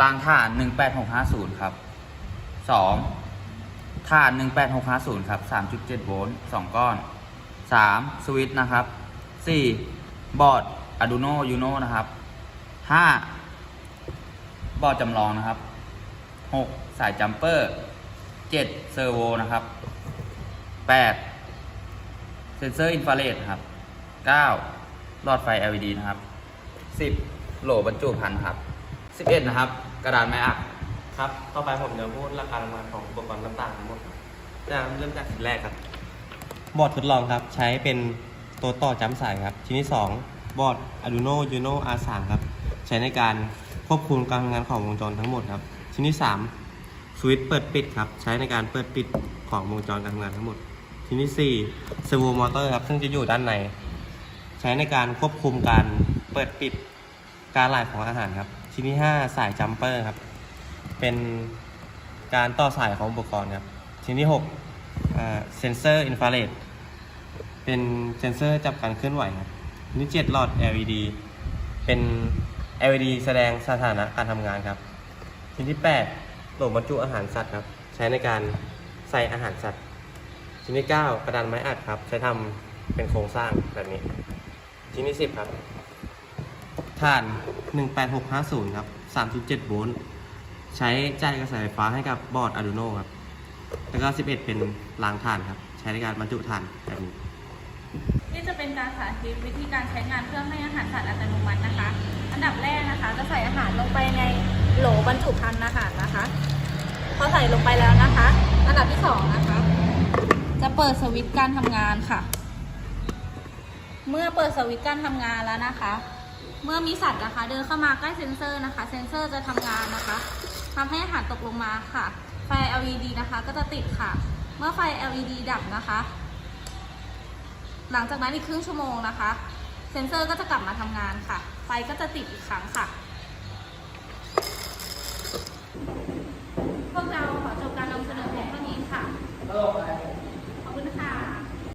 รางถ่าน 18650 ครับ 2. ถ่าน 18650 ครับ 3.7 โวลต์ 2 ก้อน 3. สวิตช์นะครับ 4. บอร์ด Arduino Uno นะครับ 5. บอร์ดจำลองนะครับ 6. สายจัมเปอร์ 7. เซอร์โวนะครับ 8. เซนเซอร์อินฟราเรดครับ 9. หลอดไฟ LED นะครับ 10. โหลบรรจุภัณฑ์ครับ 11 นะครับ กระดานไม้อัดครับ ต่อไปผมจะพูดราคาลงมาของอุปกรณ์ต่างๆทั้งหมดครับจะเริ่มจากชิ้นแรกครับ บอร์ดทดลองครับใช้เป็นตัวต่อจำสายครับ ชิ้นที่ 2 บอร์ด Arduino Uno R3 ครับ ใช้ในการควบคุมการทำงานของวงจรทั้งหมดครับ ชิ้นที่ 3 สวิตช์เปิดปิดครับ ใช้ในการเปิดปิดของวงจรการทำงานทั้งหมด ชิ้นที่4 Servo Motor ครับ ซึ่งจะอยู่ด้านใน ใช้ในการควบคุมการเปิดปิดการไหลของอาหารครับ ชิ้นที่ 5 สายจัมเปอร์ครับ เป็นการต่อสายของอุปกรณ์ครับ ชิ้นที่6เซนเซอร์อินฟราเรดเป็นเซนเซอร์จับการเคลื่อนไหวครับชิ้นที่7หลอด LED เป็น LED แสดงสถานะการทำงานครับ ชิ้นที่ 8โหลบรรจุอาหารสัตว์ครับ ใช้ในการใส่อาหารสัตว์ ชิ้นที่ 9 กระดานไม้อัดครับ ใช้ทำเป็นโครงสร้างแบบนี้ ชิ้นที่ 10 ครับ ถ่าน 18650 ครับ 3.7 โวลต์ ใช้จ่ายกระแสไฟฟ้าให้กับบอร์ด Arduino ครับ แล้วก็ 11 เป็นรางถ่านครับ ใช้ในการบรรจุถ่านแบบนี้ นี่จะเป็นการสาธิตวิธีการใช้งานเครื่องให้อาหารสัตว์อัตโนมัตินะคะ อันดับแรกนะคะ จะใส่อาหารลงไปในโหลบรรจุภัณฑ์อาหารนะคะ พอใส่ลงไปแล้วนะคะ อันดับที่สองนะคะ จะเปิดสวิตช์การทำงานค่ะ เมื่อเปิดสวิตช์การทำงานแล้วนะคะ เมื่อมีสัตว์นะคะ เดินเข้ามาใกล้เซ็นเซอร์นะคะ เซ็นเซอร์จะทำงานนะคะ ทำให้อาหารตกลงมาค่ะ ไฟ LED นะคะก็จะติดค่ะ เมื่อไฟ LED ดับนะคะ หลังจากนั้นอีกครึ่งชั่วโมงนะคะ เซ็นเซอร์ก็จะกลับมาทำงานค่ะ ไฟก็จะติดอีกครั้งค่ะ พวกเรา